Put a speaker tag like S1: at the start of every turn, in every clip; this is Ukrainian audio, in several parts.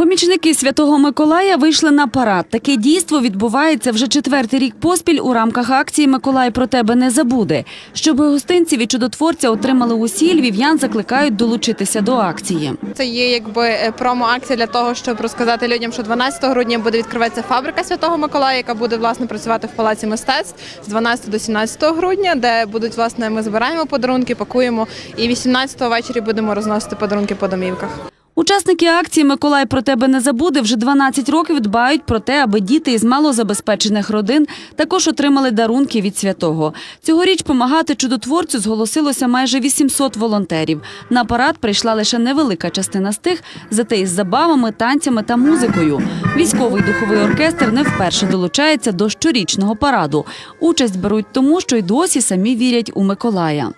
S1: Помічники Святого Миколая вийшли на парад. Таке дійство відбувається вже четвертий рік поспіль у рамках акції Миколай про тебе не забуде. Щоб гостинці від чудотворця отримали усі, львів'ян закликають долучитися до акції.
S2: Це є якби е, промо-акція для того, щоб розказати людям, що 12 грудня буде відкриватися фабрика Святого Миколая, яка буде власне працювати в палаці мистецтв з 12 до 17 грудня, де будуть власне ми збираємо подарунки, пакуємо і 18 ввечері будемо розносити подарунки по домівках.
S1: Учасники акції Миколай про тебе не забуде вже 12 років дбають про те, аби діти із малозабезпечених родин також отримали дарунки від святого. Цьогоріч помагати чудотворцю зголосилося майже 800 волонтерів. На парад прийшла лише невелика частина з тих, зате із забавами, танцями та музикою. Військовий духовий оркестр не вперше долучається до щорічного параду. Участь беруть тому, що й досі самі вірять у Миколая.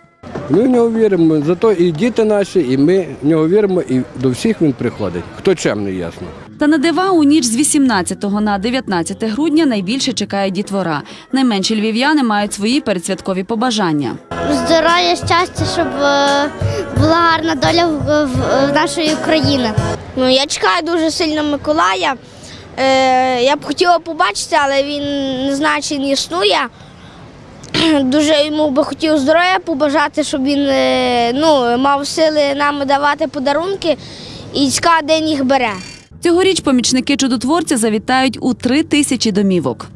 S3: Ми в нього віримо, зато і діти наші, і ми в нього віримо, і до всіх він приходить. Хто чемний, ясно.
S1: Та на дива у ніч з 18 на 19 грудня найбільше чекає дітвора. Найменші львів'яни мають свої передсвяткові побажання.
S4: здоров'я, щастя, щоб е, була гарна доля в, нашої України. Ну, я чекаю дуже сильно Миколая. Е, я б хотіла побачити, але він не знає, чи він існує. Дуже йому би хотів здоров'я побажати, щоб він е, ну, мав сили нам давати подарунки і цька день їх бере.
S1: Цьогоріч помічники чудотворця завітають у три тисячі домівок.